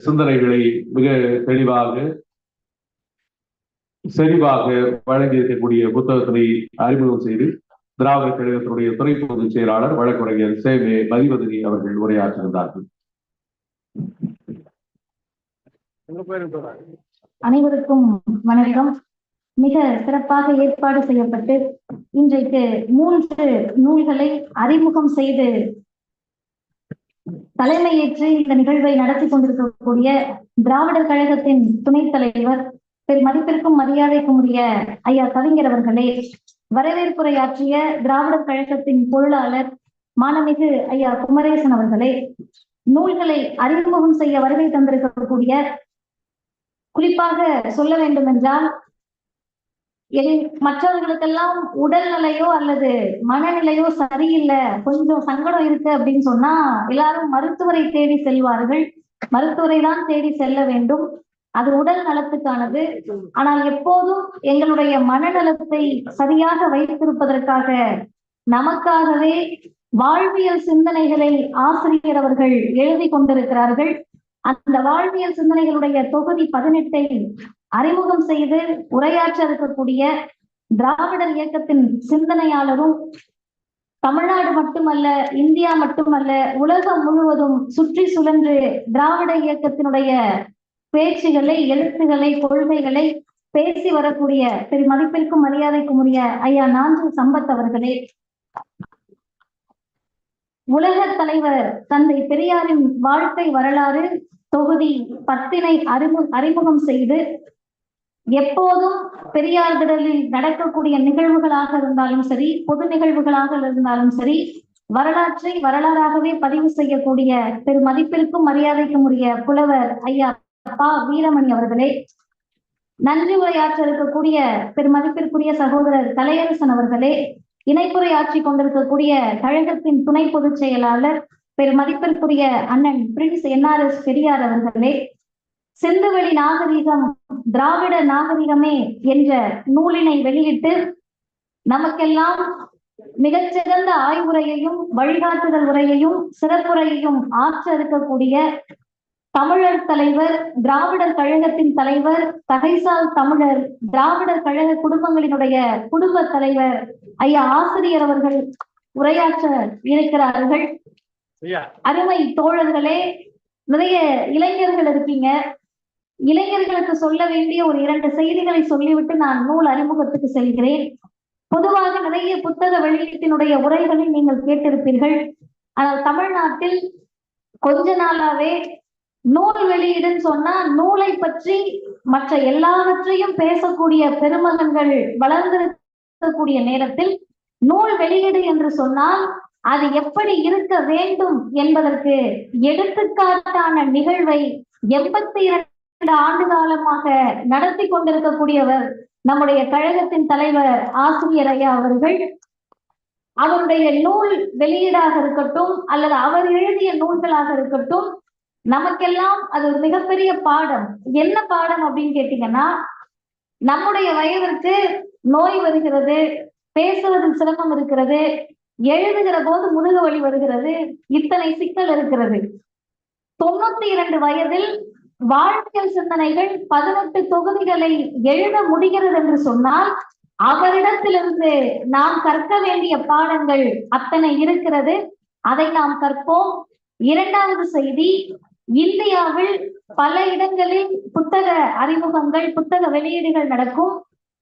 சிந்தனைகளை மிக தெளிவாக செறிவாக வழங்கியிருக்கக்கூடிய புத்தகத்தினை அறிமுகம் செய்து திராவிட கழகத்தினுடைய துறை பொதுச் செயலாளர் வழக்குரைஞர் சேவே மதிவதனி அவர்கள் உரையாற்றிருந்தார்கள் அனைவருக்கும் வணக்கம். மிக சிறப்பாக ஏற்பாடு செய்யப்பட்டு இன்றைக்கு மூன்று நூல்களை அறிமுகம் செய்து தலைமையேற்று இந்த நிகழ்வை நடத்தி கொண்டிருக்கக்கூடிய திராவிடர் கழகத்தின் துணைத் தலைவர் பெரு மதிப்பிற்கும் மரியாதைக்கும் உரிய ஐயா கவிஞர் அவர்களே வரவேற்புரையாற்றிய திராவிடர் கழகத்தின் பொருளாளர் மாணமிகு ஐயா குமரேசன் அவர்களே நூல்களை அறிமுகம் செய்ய வருகை தந்திருக்கக்கூடிய குறிப்பாக சொல்ல வேண்டும் என்றால் மற்றவர்களுக்கெல்லாம் உடல்நிலையோ அல்லது மனநிலையோ சரியில்லை. கொஞ்சம் சங்கடம் இருக்கு அப்படின்னு சொன்னா எல்லாரும் மருத்துவரை தேடி செல்வார்கள். மருத்துவரை தான் தேடி செல்ல வேண்டும். அது உடல் நலத்துக்கானது. ஆனால் எப்போதும் எங்களுடைய மனநலத்தை சரியாக வைத்திருப்பதற்காக நமக்காகவே வாழ்வியல் சிந்தனைகளை ஆசிரியர் அவர்கள் எழுதி கொண்டிருக்கிறார்கள். அந்த வாழ்வியல் சிந்தனைகளுடைய தொகுதி பதினெட்டை அறிமுகம் செய்து உரையாற்ற இருக்கக்கூடிய திராவிடர் இயக்கத்தின் சிந்தனையாளரும் தமிழ்நாடு மட்டுமல்ல இந்தியா மட்டுமல்ல உலகம் முழுவதும் சுற்றி சுழன்று திராவிட இயக்கத்தினுடைய பேச்சுகளை எழுத்துகளை கொள்கைகளை பேசி வரக்கூடிய திரு மதிப்பிற்கும் மரியாதைக்கும் உரிய ஐயா நாஞ்சு சம்பத் அவர்களே. உலக தலைவர் தந்தை பெரியாரின் வாழ்க்கை வரலாறு தொகுதி பத்தினை அறிமு அறிமுகம் செய்து எப்போதும் பெரியார் திடலில் நடக்கக்கூடிய நிகழ்வுகளாக இருந்தாலும் சரி பொது நிகழ்வுகளாக இருந்தாலும் சரி வரலாற்றை வரலாறாகவே பதிவு செய்யக்கூடிய பெரு மதிப்பிற்கும் மரியாதைக்கும் உரிய புலவர் ஐயா பா வீரமணி அவர்களே நன்றி உரையாற்ற இருக்கக்கூடிய பெருமதிப்பிற்குரிய சகோதரர் கலையரசன் அவர்களே இணைப்புரையாற்றி கொண்டிருக்கக்கூடிய கழகத்தின் துணை பொதுச் செயலாளர் பெருமதிப்பிற்குரிய அண்ணன் பிரின்ஸ் என்ஆர்எஸ் பெரியார் அவர்களே சிந்துவெளி நாகரிகம் திராவிட நாகரிகமே என்ற நூலினை வெளியிட்டு நமக்கெல்லாம் மிகச்சிறந்த ஆய்வுரையையும் வழிகாட்டுதல் உரையையும் சிறப்புரையையும் ஆற்ற இருக்கக்கூடிய தமிழர் தலைவர் திராவிடர் கழகத்தின் தலைவர் தகைசால் தமிழர் திராவிடர் கழக குடும்பங்களினுடைய குடும்ப தலைவர் ஐயா ஆசிரியர் அவர்கள் உரையாற்ற இருக்கிறார்கள். அருமை தோழர்களே நிறைய இளைஞர்கள் இருக்கீங்க. இளைஞர்களுக்கு சொல்ல வேண்டிய ஒரு இரண்டு செய்திகளை சொல்லிவிட்டு நான் நூல் அறிமுகத்துக்கு செல்கிறேன். பொதுவாக நிறைய புத்தக வெளியீட்டினுடைய உரைகளை நீங்கள் கேட்டிருப்பீர்கள். ஆனால் தமிழ்நாட்டில் கொஞ்ச நாளாவே நூல் வெளியீடுன்னு சொன்னா நூலை பற்றி மற்ற எல்லாவற்றையும் பேசக்கூடிய பெருமகன்கள் வளர்ந்திருக்கக்கூடிய நேரத்தில் நூல் வெளியீடு என்று சொன்னால் அது எப்படி இருக்க வேண்டும் என்பதற்கு எடுத்துக்காட்டான நிகழ்வை எண்பத்தி இரண்டு ஆண்டு காலமாக நடத்தி கொண்டிருக்கக்கூடியவர் நம்முடைய கழகத்தின் தலைவர் ஆசிரியர் ஐயா அவர்கள். அவருடைய நூல் வெளியீடாக இருக்கட்டும் அல்லது அவர் எழுதிய நூல்களாக இருக்கட்டும் நமக்கெல்லாம் அது ஒரு மிகப்பெரிய பாடம். என்ன பாடம் அப்படின்னு கேட்டீங்கன்னா நம்முடைய வயதிற்கு நோய் வருகிறது பேசுவதில் சிரமம் இருக்கிறது எழுதுகிற போது முதுகு வலி வருகிறது இத்தனை சிக்கல் இருக்கிறது. தொண்ணூத்தி இரண்டு வயதில் வாழ்வியல் சிந்தனைகள் பதினெட்டு தொகுதிகளை எழுத முடிகிறது என்று சொன்னால் அவரிடத்திலிருந்து நாம் கற்க வேண்டிய பாடங்கள் அத்தனை இருக்கிறது. அதை நாம் கற்போம். இரண்டாவது செய்தி இந்தியாவில் பல இடங்களில் புத்தக அறிமுகங்கள் புத்தக வெளியீடுகள் நடக்கும்.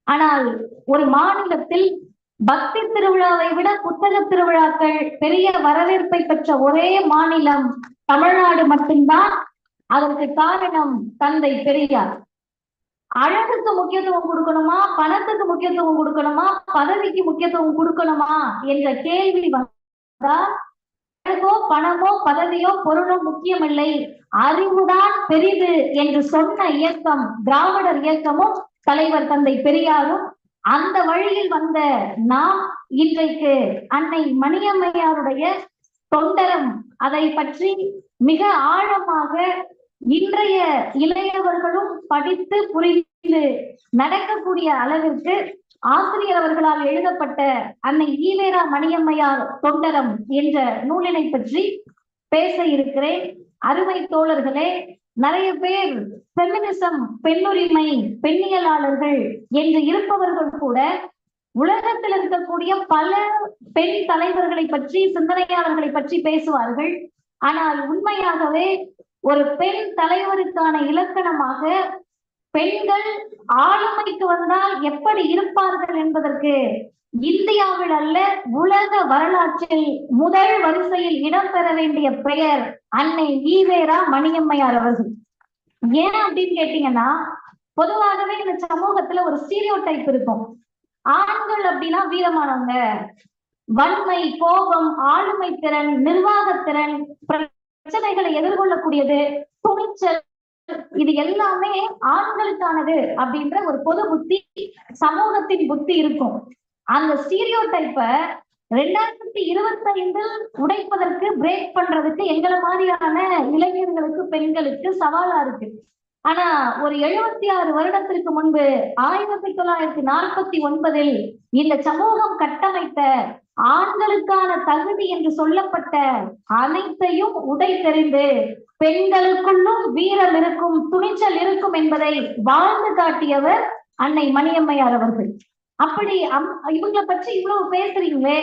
ஆனால் ஒரு மாநிலத்தில் பக்தி திருவிழாவை விட புத்தக திருவிழாக்கள் பெரிய வரவேற்பை பெற்ற ஒரே மாநிலம் தமிழ்நாடு மட்டும்தான். அதற்கு காரணம் தந்தை பெரியார். அழகுக்கு முக்கியத்துவம் கொடுக்கணுமா? பணத்துக்கு முக்கியத்துவம் கொடுக்கணுமா? பதவிக்கு முக்கியத்துவம் கொடுக்கணுமா? என்ற கேள்வி வந்தால் அழகோ பணமோ பதவியோ பொருளோ முக்கியமில்லை. அறிவுதான் பெரிது என்று சொன்ன இயக்கம் திராவிடர் இயக்கமும் தலைவர் தந்தை பெரியாரும் அந்த வழியில் வந்த நாம் இன்றைக்கு அன்னை மணியம்மையாருடைய தொண்டரம். அதை பற்றி மிக ஆழமாக இன்றைய இளையவர்களும் படித்து புரிந்து நடக்கக்கூடிய அளவிற்கு ஆசிரியர் அவர்களால் எழுதப்பட்ட அன்னை ஈவேரா மணியம்மையார் தொண்டரம் என்ற நூலினை பற்றி பேச இருக்கிறேன். அருமை தோழர்களே நிறைய பேர் பெமினிசம் பெண்ணுரிமை பெண்ணியலாளர்கள் என்று இருப்பவர்கள் கூட உலகத்தில் இருக்கக்கூடிய பல பெண் தலைவர்களை பற்றி சிந்தனையாளர்களை பற்றி பேசுவார்கள். ஆனால் உண்மையாகவே ஒரு பெண் தலைவருக்கான இலக்கணமாக பெண்கள் ஆளுமைக்கு வந்தால் எப்படி இருப்பார்கள் என்பதற்கு இந்தியாவில் அல்ல உலக வரலாற்றில் முதல் வரிசையில் இடம்பெற வேண்டிய பெயர் அன்னை ஈவேரா மணியம்மையார் அவர்கள். ஏன் அப்படின்னு கேட்டீங்கன்னா பொதுவாகவே இந்த சமூகத்துல ஒரு ஸ்டீரியோ டைப் இருக்கும். ஆண்கள் அப்படின்னா வீரமானவங்க. வன்மை கோபம் ஆளுமை திறன் நிர்வாகத்திறன் பிரச்சனைகளை எதிர்கொள்ளக்கூடியது துணிச்சல் இது எல்லாமே ஆண்களுக்கானது அப்படின்ற ஒரு பொது புத்தி சமூகத்தின் புத்தி இருக்கும். அந்த ஸ்டீரியோ டைப்ப ரெண்டாயிரத்தி இருபத்தி ஐந்தில் உடைப்பதற்கு பிரேக் பண்றதுக்கு எங்களை மாதிரியான இளைஞர்களுக்கு பெண்களுக்கு சவாலா இருக்கு. ஆனா ஒரு எழுபத்தி ஆறு வருடத்திற்கு முன்பு ஆயிரத்தி தொள்ளாயிரத்தி நாற்பத்தி ஒன்பதில் இந்த சமூகம் கட்டமைத்த ஆண்களுக்கான தகுதி என்று சொல்லப்பட்ட அனைத்தையும் உடை தெரிந்து பெண்களுக்குள்ளும் வீரம் இருக்கும் துணிச்சல் இருக்கும் என்பதை வாழ்ந்து காட்டியவர் அன்னை மணியம்மையார் அவர்கள். அப்படி அம் இவங்களை பற்றி இவ்வளவு பேசுறீங்களே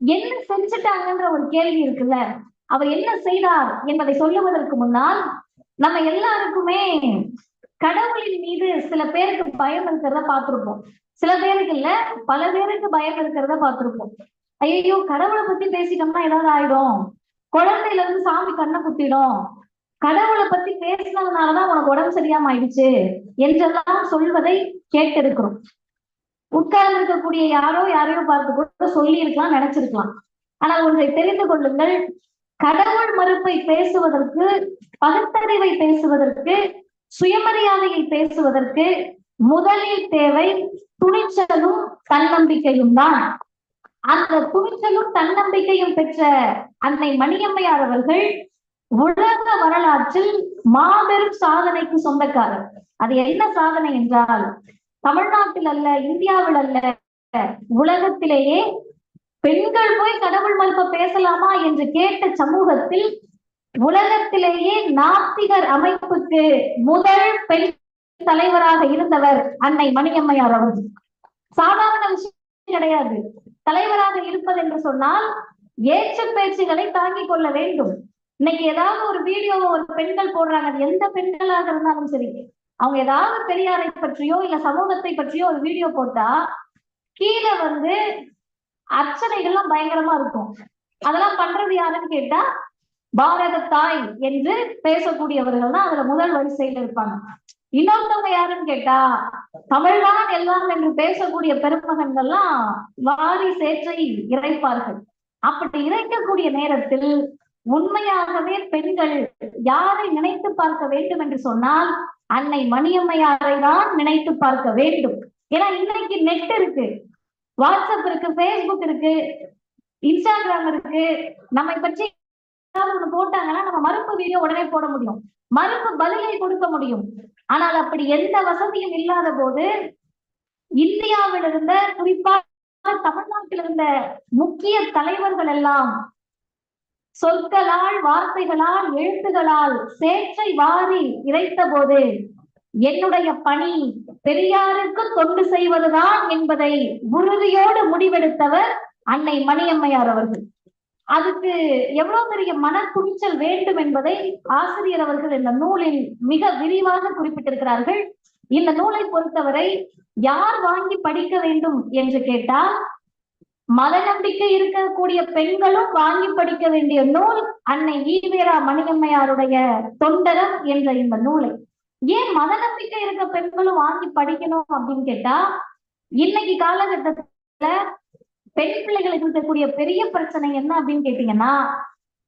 என்ன செஞ்சுட்டாங்கன்ற ஒரு கேள்வி இருக்குல்ல அவர் என்ன செய்தார் என்பதை சொல்லுவதற்கு முன்னால் நம்ம எல்லாருக்குமே கடவுளின் மீது சில பேருக்கு பயம் இருக்கிறத பார்த்திருப்போம். சில பேருக்கு இல்ல பல பேருக்கு பயம் இருக்கிறத பார்த்திருப்போம். ஐயோ கடவுளை பத்தி பேசிட்டோம்னா ஏதாவது ஆயிடும். குழந்தையில இருந்து சாமி கண்ணை குத்திடும். கடவுளை பத்தி பேசினதுனாலதான் உனக்கு உடம்பு சரியாம ஆயிடுச்சு என்றெல்லாம் சொல்வதை கேட்டிருக்கிறோம். உட்கார்ந்து இருக்கக்கூடிய யாரோ யாரையோ பார்த்து கூட சொல்லி இருக்கலாம் நினைச்சிருக்கலாம். ஆனா ஒன்றை தெரிந்து கொள்ளுங்கள் கடவுள் மறுப்பை பேசுவதற்கு பகுத்தறிவை பேசுவதற்கு சுயமரியாதையை பேசுவதற்கு முதலில் தேவை துணிச்சலும் தன்னம்பிக்கையும் தான். அந்த துணிச்சலும் தன்னம்பிக்கையும் பெற்ற அன்னை மணியம்மையார் அவர்கள் உலக வரலாற்றில் மாபெரும் சாதனைக்கு சொந்தக்காரர். அது என்ன சாதனை என்றால் தமிழ்நாட்டில் அல்ல இந்தியாவில் அல்ல உலகத்திலேயே பெண்கள் போய் கடவுள் மறுப்ப பேசலாமா என்று கேட்ட சமூகத்தில் உலகத்திலேயே நாத்திகர் அமைப்புக்கு முதல் பெண் தலைவராக இருந்தவர் அன்னை மணியம்மையார் அவர்கள். சாதாரண விஷயம் கிடையாது. தலைவராக இருப்பது என்று சொன்னால் ஏற்ற பேச்சுகளை தாங்கிக் கொள்ள வேண்டும். இன்னைக்கு ஏதாவது ஒரு வீடியோவை ஒரு பெண்கள் போடுறாங்க. அது எந்த பெண்களாக இருந்தாலும் சரி அவங்க ஏதாவது பெரியாரை பற்றியோ இல்ல சமூகத்தை பற்றியோ ஒரு வீடியோ போட்டா கீழே வந்து அர்ச்சனைகள்லாம் பயங்கரமா இருக்கும். அதெல்லாம் பண்றது யாருன்னு கேட்டா பாரத தாய் என்று பேசக்கூடியவர்கள் தான் அதுல முதல் வரிசையில இருப்பாங்க. இன்னொருத்தவங்க யாருன்னு கேட்டா தமிழ்தான் எல்லாம் என்று பேசக்கூடிய பெருமகன்கள்லாம் வாரி சேற்றை இறைப்பார்கள். அப்படி இறைக்கக்கூடிய நேரத்தில் உண்மையாகவே பெண்கள் யாரை நினைத்து பார்க்க வேண்டும் என்று சொன்னால் அன்னை மணியம்மையாரை தான் நினைத்து பார்க்க வேண்டும். ஏன்னா இன்னைக்கு நெட் இருக்கு. வாட்ஸ்அப் இருக்கு பேஸ்புக் இருக்கு இன்ஸ்டாகிராம் இருக்கு. நம்மை பற்றி ஒண்ணு போட்டாங்கன்னா நம்ம மறுப்பு வீடியோ உடனே போட முடியும். மறுப்பு பதிலை கொடுக்க முடியும். ஆனால் அப்படி எந்த வசதியும் இல்லாத போது இந்தியாவில் இருந்த குறிப்பாக தமிழ்நாட்டில் இருந்த முக்கிய தலைவர்கள் எல்லாம் சொற்களால் வார்த்தைகளால் எழுத்துகளால் சேற்றை வாரி இறைத்த போது என்னுடைய பணி பெரியாருக்கு தொண்டு செய்வதுதான் என்பதை உறுதியோடு முடிவெடுத்தவர் அன்னை மணியம்மையார் அவர்கள். அதுக்கு எவ்வளவு பெரிய மன துணிச்சல் வேண்டும் என்பதை ஆசிரியர் அவர்கள் இந்த நூலில் மிக விரிவாக குறிப்பிட்டிருக்கிறார்கள். இந்த நூலை பொறுத்தவரை யார் வாங்கி படிக்க வேண்டும் என்று கேட்டால் மத நம்பிக்கை இருக்கக்கூடிய பெண்களும் வாங்கி படிக்க வேண்டிய நூல் அன்னை ஈவேரா மணியம்மையாருடைய தொண்டரம் என்ற இந்த நூலை. ஏன் மத நம்பிக்கை இருக்க பெண்களும் வாங்கி படிக்கணும் அப்படின்னு கேட்டா இன்னைக்கு காலகட்டத்துல பெண் பிள்ளைகளுக்கு இருக்கக்கூடிய பெரிய பிரச்சனை என்ன அப்படின்னு கேட்டீங்கன்னா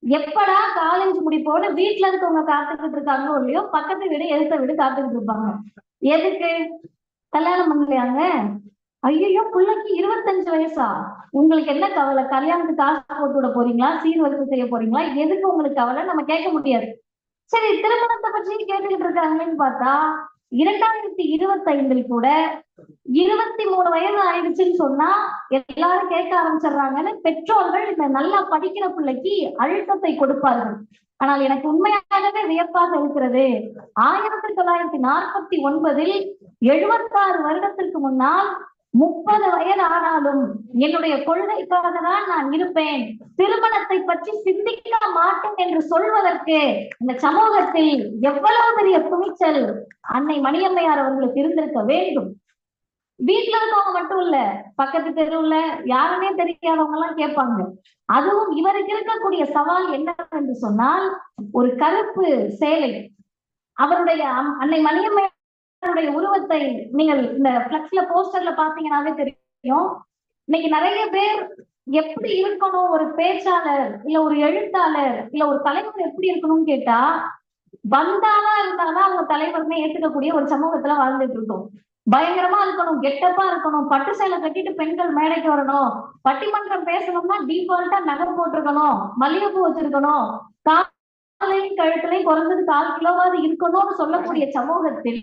எப்படா காலேஜ் முடிப்போட வீட்டுல இருக்கவங்க காத்துக்கிட்டு இருக்காங்களோ இல்லையோ பக்கத்து வீடு எழுத்த வீடு காத்துக்கிட்டு இருப்பாங்க. எதுக்கு? கல்யாணம் பண்ணலையாங்க? ஐயோ பிள்ளைக்கு இருபத்தஞ்சு வயசா? உங்களுக்கு என்ன கவலை? கல்யாணத்துக்கு காசு போட்டு விட போறீங்களா? சீர்வரிசை செய்ய போறீங்களா? எதுக்கு உங்களுக்கு கவலை? நம்ம கேட்க முடியாது. சரி திருமணத்தை பற்றி கேட்டுக்கிட்டு இருக்காங்கன்னு பார்த்தா இரண்டாயிரத்தி இருபத்தி ஐந்தில் கூட இருபத்தி மூணு வயது ஆயிடுச்சுன்னு சொன்னா எல்லாரும் கேட்க ஆரம்பிச்சிடுறாங்கன்னு பெற்றோர்கள் இந்த நல்லா படிக்கிற பிள்ளைக்கு அழுத்தத்தை கொடுப்பார்கள். ஆனால் எனக்கு உண்மையாகவே வியப்பாக இருக்கிறது. ஆயிரத்தி தொள்ளாயிரத்தி நாற்பத்தி ஒன்பதில் எழுபத்தாறு வருடத்திற்கு முன்னால் முப்பது வயது ஆனாலும் என்னுடைய கொள்கைக்காக தான் நான் இருப்பேன். திருமணத்தை பற்றி சிந்திக்க மாட்டேன் என்று சொல்வதற்கு இந்த சமூகத்தில் எவ்வளவு பெரிய துணிச்சல் அன்னை மணியம்மையார் அவர்களுக்கு இருந்திருக்க வேண்டும். வீட்டுல இருக்கவங்க மட்டும் இல்ல பக்கத்து தெருவுல யாருமே தெரியாதவங்க எல்லாம் கேட்பாங்க. அதுவும் இவருக்கு இருக்கக்கூடிய சவால் என்னவென்று சொன்னால் ஒரு கருப்பு சேலை. அவருடைய அன்னை மணியம்மையாருடைய உருவத்தை நீங்கள் இந்த பிளக்ஸ்ல போஸ்டர்ல பாத்தீங்கன்னாவே தெரியும். இன்னைக்கு நிறைய பேர் எப்படி இருக்கணும் ஒரு பேச்சாளர் இல்ல ஒரு எழுத்தாளர் இல்ல ஒரு தலைவர் எப்படி இருக்கணும்னு கேட்டா வந்தாலா இருந்தாதான் அவங்க தலைவர்னு ஏத்துக்கக்கூடிய ஒரு சமூகத்துல வாழ்ந்துட்டு இருக்கோம். பயங்கரமா இருக்கணும் கெட்டப்பா இருக்கணும் பட்டு சேலை கட்டிட்டு பெண்கள் மேடைக்கு வரணும் பட்டிமன்றம் பேசணும்னா டீஃபால்ட்டா நகர் போட்டிருக்கணும் மல்லிகைப்பூ வச்சிருக்கணும் காலையும் கழுத்துலையும் குறைஞ்சது கால் கிலோவாவது இருக்கணும்னு சொல்லக்கூடிய சமூகத்தில்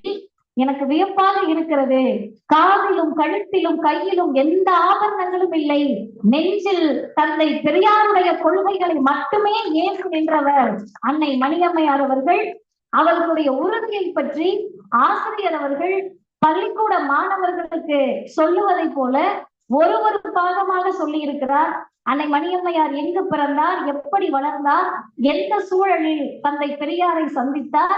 எனக்கு வியப்பாக இருக்கிறது. காதிலும் கழுத்திலும் கையிலும் எந்த ஆபரணங்களும் இல்லை. நெஞ்சில் தந்தை பெரியாருடைய கொள்கைகளை மட்டுமே ஏற்று நின்றவர் அன்னை மணியம்மையார் அவர்கள். அவர்களுடைய உறுதியை பற்றி ஆசிரியர் அவர்கள் பள்ளிக்கூட மாணவர்களுக்கு சொல்லுவதை போல ஒரு ஒரு பாகமாக சொல்லி இருக்கிறார் அன்னை மணியம்மையார் எங்கு பிறந்தார்? எப்படி வளர்ந்தார்? எந்த சூழலில் தந்தை பெரியாரை சந்தித்தார்?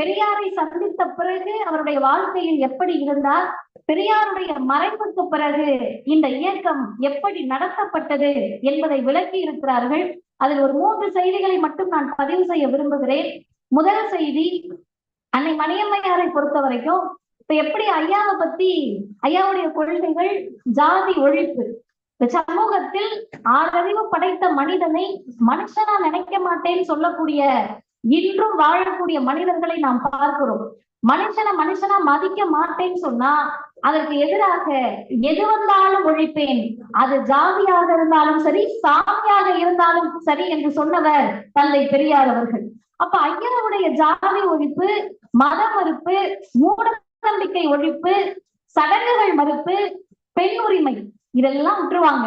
பெரியாரை சந்தித்த பிறகு அவருடைய வாழ்க்கையில் எப்படி இருந்தார்? பெரியாருடைய மறைவுக்கு பிறகு இந்த இயக்கம் எப்படி நடத்தப்பட்டது என்பதை விளக்கி இருக்கிறார்கள். அதில் ஒரு மூன்று செய்திகளை மட்டும் நான் பதிவு செய்ய விரும்புகிறேன். முதல் செய்தி அன்னை மணியம்மையாரை பொறுத்த வரைக்கும் இப்ப எப்படி ஐயாவை பத்தி ஐயாவுடைய கொள்கைகள் ஜாதி ஒழிப்பு? இந்த சமூகத்தில் ஆறறிவு படைத்த மனிதனை மனுஷனா நினைக்க மாட்டேன்னு சொல்லக்கூடிய இன்றும் வாழக்கூடிய மனிதர்களை நாம் பார்க்கிறோம். மனுஷனை மனுஷனா மதிக்க மாட்டேன்னு சொன்னா அதற்கு எதிராக எது வந்தாலும் ஒழிப்பேன். அது ஜாதியாக இருந்தாலும் சரி சாமியாக இருந்தாலும் சரி என்று சொன்னவர் தந்தை பெரியார் அவர்கள். அப்ப ஐயாவுடைய ஜாதி ஒழிப்பு மத மறுப்பு மூட நம்பிக்கை ஒழிப்பு சடங்குகள் மறுப்பு பெண் உரிமை இதெல்லாம் விட்டுருவாங்க.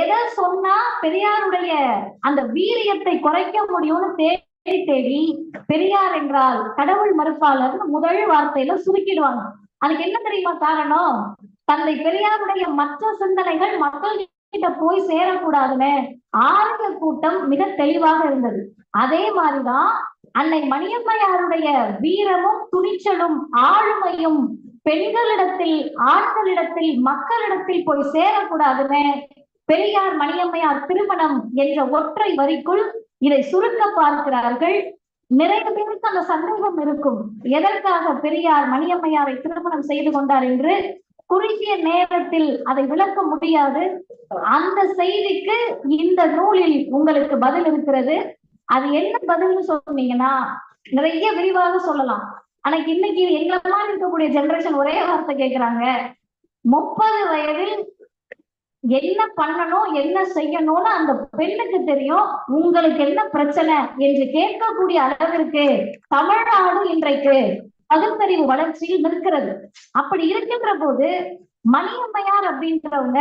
எதை சொன்னா பெரியாருடைய அந்த வீரியத்தை குறைக்க முடியும்னு தேடி தேடி பெரியார் என்றால் கடவுள் மறுப்பாளர் முதல் வார்த்தையில சுருக்கிடுவாங்க. அதுக்கு என்ன தெரியுமா காரணம்? தந்தை பெரியாருடைய மற்ற சிந்தனைகள் மக்கள் கிட்ட போய் சேரக்கூடாதுன்னு ஆரிய கூட்டம் மிக தெளிவாக இருந்தது. அதே மாதிரிதான் அன்னை மணியம்மையாருடைய வீரமும் துணிச்சலும் ஆளுமையும் பெண்களிடத்தில் ஆண்களிடத்தில் மக்களிடத்தில் போய் சேரக்கூடாதுன்னு பெரியார் மணியம்மையார் திருமணம் என்ற ஒற்றை வரிக்குள் இதை சுருக்க பார்க்கிறார்கள். நிறைய பேருக்கு அந்த சந்தேகம் இருக்கும். எதற்காக பெரியார் மணியம்மையாரை திருமணம் செய்து கொண்டார் என்று குறுகிய நேரத்தில் அதை விளக்க முடியாது. அந்த செய்திக்கு இந்த நூலில் உங்களுக்கு பதில் இருக்கிறது. அது என்ன பதில்னு சொன்னீங்கன்னா நிறைய விரிவாக சொல்லலாம். ஆனா இன்னைக்கு எங்களை மாதிரி இருக்கக்கூடிய ஜெனரேஷன் ஒரே வார்த்தை கேட்கிறாங்க முப்பது வயதில் என்ன பண்ணணும் என்ன செய்யணும்னு அந்த பெண்ணுக்கு தெரியும். உங்களுக்கு என்ன பிரச்சனை என்று கேட்கக்கூடிய அளவிற்கு தமிழ்நாடு இன்றைக்கு பகுத்தறிவு வளர்ச்சியில் நிற்கிறது. அப்படி இருக்கின்ற போது மணியம்மையார் அப்படின்றவங்க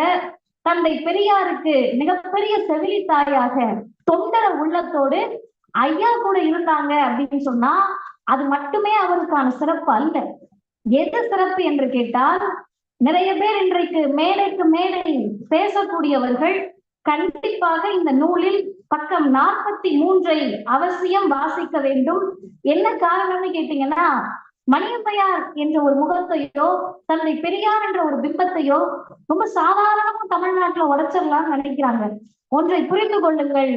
தந்தை பெரியாருக்கு மிகப்பெரிய செவிலி தாயாக தொண்டர உள்ளத்தோடு ஐயா கூட இருந்தாங்க அப்படின்னு சொன்னா அது மட்டுமே அவருக்கான சிறப்பு அல்ல. எது சிறப்பு என்று கேட்டால் நிறைய பேர் இன்றைக்கு மேடைக்கு மேடை பேசக்கூடியவர்கள் கண்டிப்பாக இந்த நூலில் பக்கம் நாற்பத்தி மூன்றை அவசியம் வாசிக்க வேண்டும். என்ன காரணம்னு கேட்டீங்கன்னா மணியம்மையார் என்ற ஒரு முகத்தையோ தன்னை பெரியார் என்ற ஒரு பிம்பத்தையோ ரொம்ப சாதாரணமா தமிழ்நாட்டுல உடைச்சிடலாம்னு நினைக்கிறாங்க. ஒன்றை புரிந்து கொள்ளுங்கள்.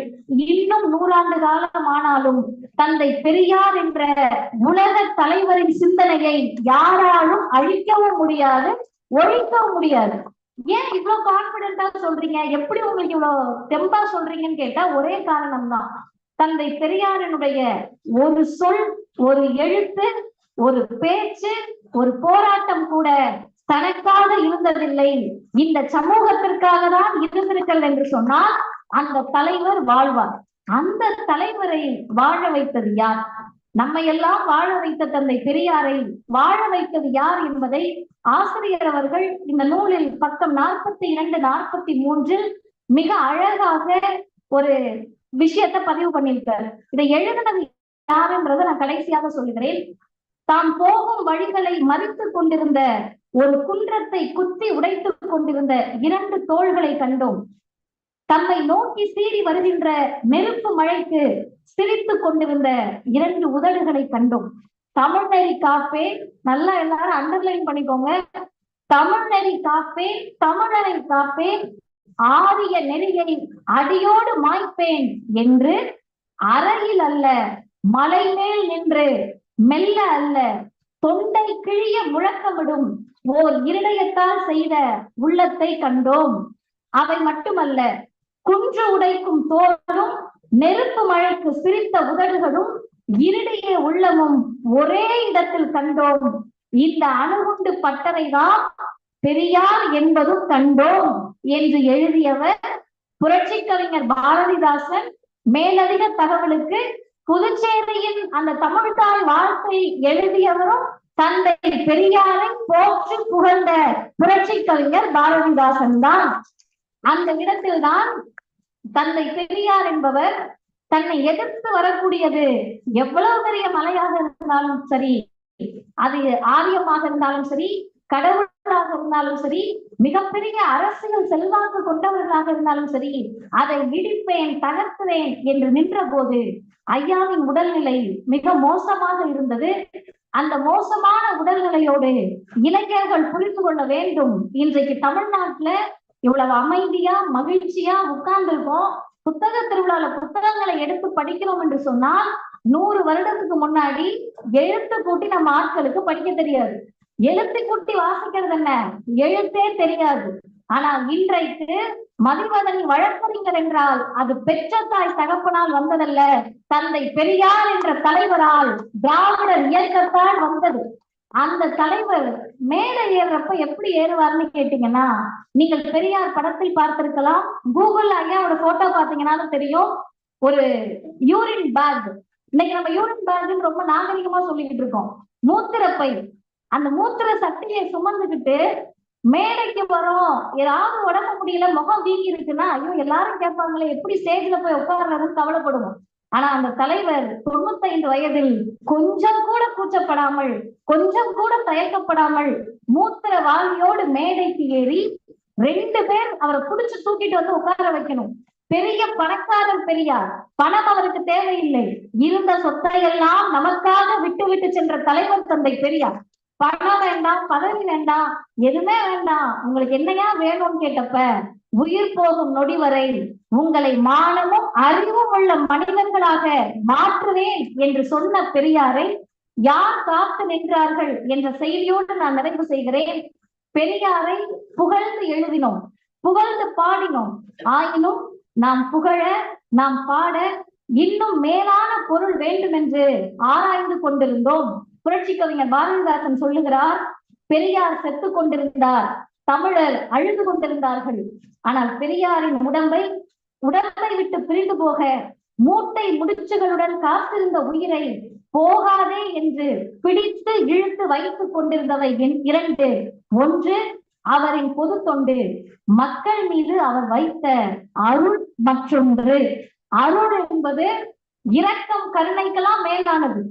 இன்னும் நூறாண்டு காலம் ஆனாலும் தந்தை பெரியார் என்ற உலக தலைவரின் சிந்தனையை யாராலும் அழிக்கவும் முடியாது ஒழிக்கவும் முடியாது. ஏன் இவ்வளவு கான்பிடென்டா சொல்றீங்க? எப்படி உங்களுக்கு இவ்வளவு தெம்பா சொல்றீங்கன்னு கேட்டா ஒரே காரணம் தான் தந்தை பெரியாரனுடைய ஒரு சொல் ஒரு எழுத்து ஒரு பேச்சு ஒரு போராட்டம் கூட தனக்காக இருந்ததில்லை. இந்த சமூகத்திற்காக தான் இருந்திருக்கல் என்று சொன்னால் அந்த தலைவர் வாழ்வார். அந்த தலைவரை வாழ வைத்தது யார்? நம்மை எல்லாம் வாழ வைத்த தந்தை பெரியாரை வாழ வைத்தது யார் என்பதை ஆசிரியர் அவர்கள் இந்த நூலில் பக்கம் நாற்பத்தி இரண்டு நாற்பத்தி மூன்றில் மிக அழகாக ஒரு விஷயத்தை பதிவு பண்ணியிருக்கார். இதை எழுதினது யாருன்றதை நான் கடைசியாக சொல்லுகிறேன் தாம் போகும் வழிகளை மறித்து கொண்டிருந்த ஒரு குன்றத்தை குத்தி உடைத்துக் கொண்டிருந்த இரண்டு தோள்களை கண்டோம். தம்மை நோக்கி சீறி வருகின்ற நெருப்பு மழைக்கு சிரித்துக் கொண்டிருந்த இரண்டு உதடுகளை கண்டோம். தமிழ் நெறி காப்பே நல்லா எல்லாரும் அண்டர்லைன் பண்ணிக்கோங்க. தமிழ் நெறி காப்பே தமிழரை காப்பேன் ஆரிய நெறியை அடியோடு மாய்ப்பேன் என்று அறையில் அல்ல மலை மேல் நின்று மெல்ல அல்ல தொண்டை கிழிய முழக்கமிடும் ஓர் இருதயத்தால் செய்த உள்ளத்தை கண்டோம். அவை மட்டுமல்ல குன்று உடைக்கும் தோளும் நெருப்பு மழைக்கு சிரித்த உதடுகளும் இருடைய உள்ளமும் ஒரே இடத்தில் கண்டோம். இந்த அணுகுண்டு பட்டறைதான் பெரியார் என்பதும் கண்டோம் என்று எழுதியவர் புரட்சி கவிஞர் பாரதிதாசன். மேலதிக தகவலுக்கு புதுச்சேரியின் அந்த தமிழ்தாய் வாழ்க்கை எழுதியவரும் தந்தை பெரியாரை போற்றி புகழ்ந்த புரட்சி கவிஞர் பாரதிதாசன் தான். அந்த இடத்தில்தான் தந்தை பெரியார் என்பவர் தன்னை எதிர்த்து வரக்கூடியது எவ்வளவு பெரிய மலையாக இருந்தாலும் சரி அது ஆரியமாக இருந்தாலும் சரி கடவுளாக இருந்தாலும் சரி மிகப்பெரிய அரசியல் செல்வாக்கு கொண்டவர்களாக இருந்தாலும் சரி அதை இடிப்பேன் தகர்த்துவேன் என்று நின்ற போது ஐயாவின் உடல்நிலை மிக மோசமாக இருந்தது. அந்த மோசமான உடல்நிலையோடு இளைஞர்கள் புரிந்து கொள்ள வேண்டும். இன்றைக்கு தமிழ்நாட்டுல இவ்வளவு அமைதியா மகிழ்ச்சியா உட்கார்ந்துருக்கோம். புத்தக திருவிழால புத்தகங்களை எடுத்து படிக்கிறோம் என்று சொன்னால் நூறு வருடத்துக்கு முன்னாடி எழுத்து கூட்டி நம்ம ஆட்களுக்கு படிக்க தெரியாது. எழுத்து கூட்டி வாசிக்கிறது என்ன? எழுத்தே தெரியாது. ஆனால் இன்றைக்கு மதிவதனி வழக்கறிஞர் என்றால் அது பெற்ற தாய் தகப்பனால் வந்ததல்ல தந்தை பெரியார் என்ற தலைவரால் திராவிடர் இயக்கத்தால் வந்தது. அந்த தலைவர் மேல ஏறுறப்ப எப்படி ஏறுவார்னு கேட்டீங்கன்னா நீங்கள் பெரியார் படத்தில் பார்த்திருக்கலாம் கூகுள் ஐயாவோட போட்டோ பாத்தீங்கன்னாலும் தெரியும் ஒரு யூரின் பேக் இன்னைக்கு நம்ம யூரின் பேக்னு ரொம்ப நாகரிகமா சொல்லிக்கிட்டு இருக்கோம். மூத்திரப்பை. அந்த மூத்திர சக்தியை சுமந்துகிட்டு மேடைக்கு வரோம். ஏதாவது உடம்பு முடியல முகம் வீங்கி இருக்குன்னா ஐயோ எல்லாரும் கேட்பாங்களே எப்படி ஸ்டேஜ்ல போய் உட்கார்றதுன்னு கவலைப்படுவோம். ஆனா அந்த தலைவர் தொண்ணூத்தைந்து வயதில் கொஞ்சம் கூட கூச்சப்படாமல் கொஞ்சம் கூட தயக்கப்படாமல் மூத்திர வாளியோடு மேடைக்கு ஏறி ரெண்டு பேர் அவரை புடிச்சு தூக்கிட்டு வந்து உட்கார வைக்கணும். பெரிய பணக்காரர் பெரியார் பணம் அவருக்கு தேவையில்லை. இருந்த சொத்தை எல்லாம் நமக்காக விட்டு விட்டு சென்ற தலைவர் தந்தை பெரியார். பணம் வேண்டாம் பதவி வேண்டாம் எதுவுமே வேண்டாம். உங்களுக்கு என்னையா வேணும்னு கேட்டப்ப உயிர் போகும் நொடி வரை உங்களை மானமும் அறிவும் உள்ள மனிதர்களாக மாற்றுவேன் என்று சொன்ன பெரியாரை யார் காத்து நின்றார்கள் என்ற செய்தியோடு நான் நிறைவு செய்கிறேன். பெரியாரை புகழ்ந்து எழுதினோம் புகழ்ந்து பாடினோம். ஆயினும் நாம் புகழ நாம் பாட இன்னும் மேலான பொருள் வேண்டும் என்று ஆராய்ந்து கொண்டிருந்தோம். புரட்சி கவிஞர் பாரதிதாசன் சொல்லுகிறார் பெரியார் செத்து கொண்டிருந்தார் தமிழர் அழுது கொண்டிருந்தார்கள். ஆனால் பெரியாரின் உடம்பை உடம்பை விட்டு பிரிந்து போக மூட்டை முடிச்சுகளுடன் காத்திருந்த உயிரை போகாதே என்று பிடித்து இழுத்து வைத்துக் கொண்டிருந்தவை இரண்டு. ஒன்று அவரின் பொது தொண்டு. மக்கள் மீது அவர் வைத்த அருள் மற்றொன்று அருள் என்பது இரக்கம் கருணைக்கெல்லாம் மேலானது.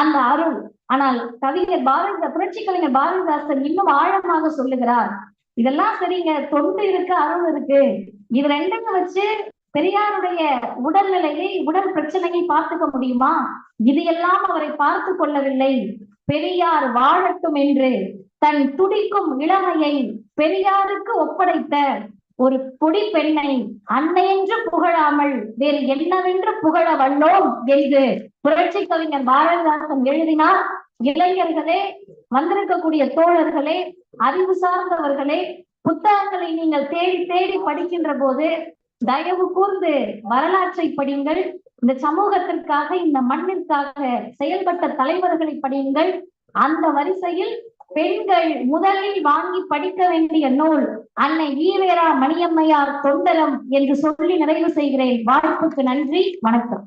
அந்த அருள் ஆனால் கவிஞர் பாரதி புரட்சி கவிஞர் பாரதிதாசன் இன்னும் ஆழமாக சொல்லுகிறார். இதெல்லாம் சரிங்க தொண்டு இருக்கு அருள் இருக்கு. இது ரெண்டையும் வச்சு பெரியாருடைய உடல்நிலையை உடல் பிரச்சனையை பார்த்துக்க முடியுமா? இது எல்லாம் அவரை பார்த்து கொள்ளவில்லை. பெரியார் வாழட்டும் என்று தன் துடிக்கும் இளமையை பெரியாருக்கு ஒப்படைத்த ஒரு பொடி பெண்ணை அன்னையென்று புகழாமல் வேறு என்னவென்று புகழ வல்லோம் என்று புரட்சி கவிஞர் பாரதிதாசன் எழுதினார். இளைஞர்களே வந்திருக்கக்கூடிய தோழர்களே அறிவு சார்ந்தவர்களே புத்தகங்களை நீங்கள் தேடி தேடி படிக்கின்ற போது தயவு கூர்ந்து வரலாற்றை படியுங்கள். இந்த சமூகத்திற்காக இந்த மண்ணிற்காக செயல்பட்ட தலைவர்களை படியுங்கள். அந்த வரிசையில் பெண்கள் முதலில் வாங்கி படிக்க வேண்டிய நூல் அன்னை ஈவேரா மணியம்மையார் தொண்டரம் என்று சொல்லி நிறைவு செய்கிறேன். வாய்ப்புக்கு நன்றி வணக்கம்.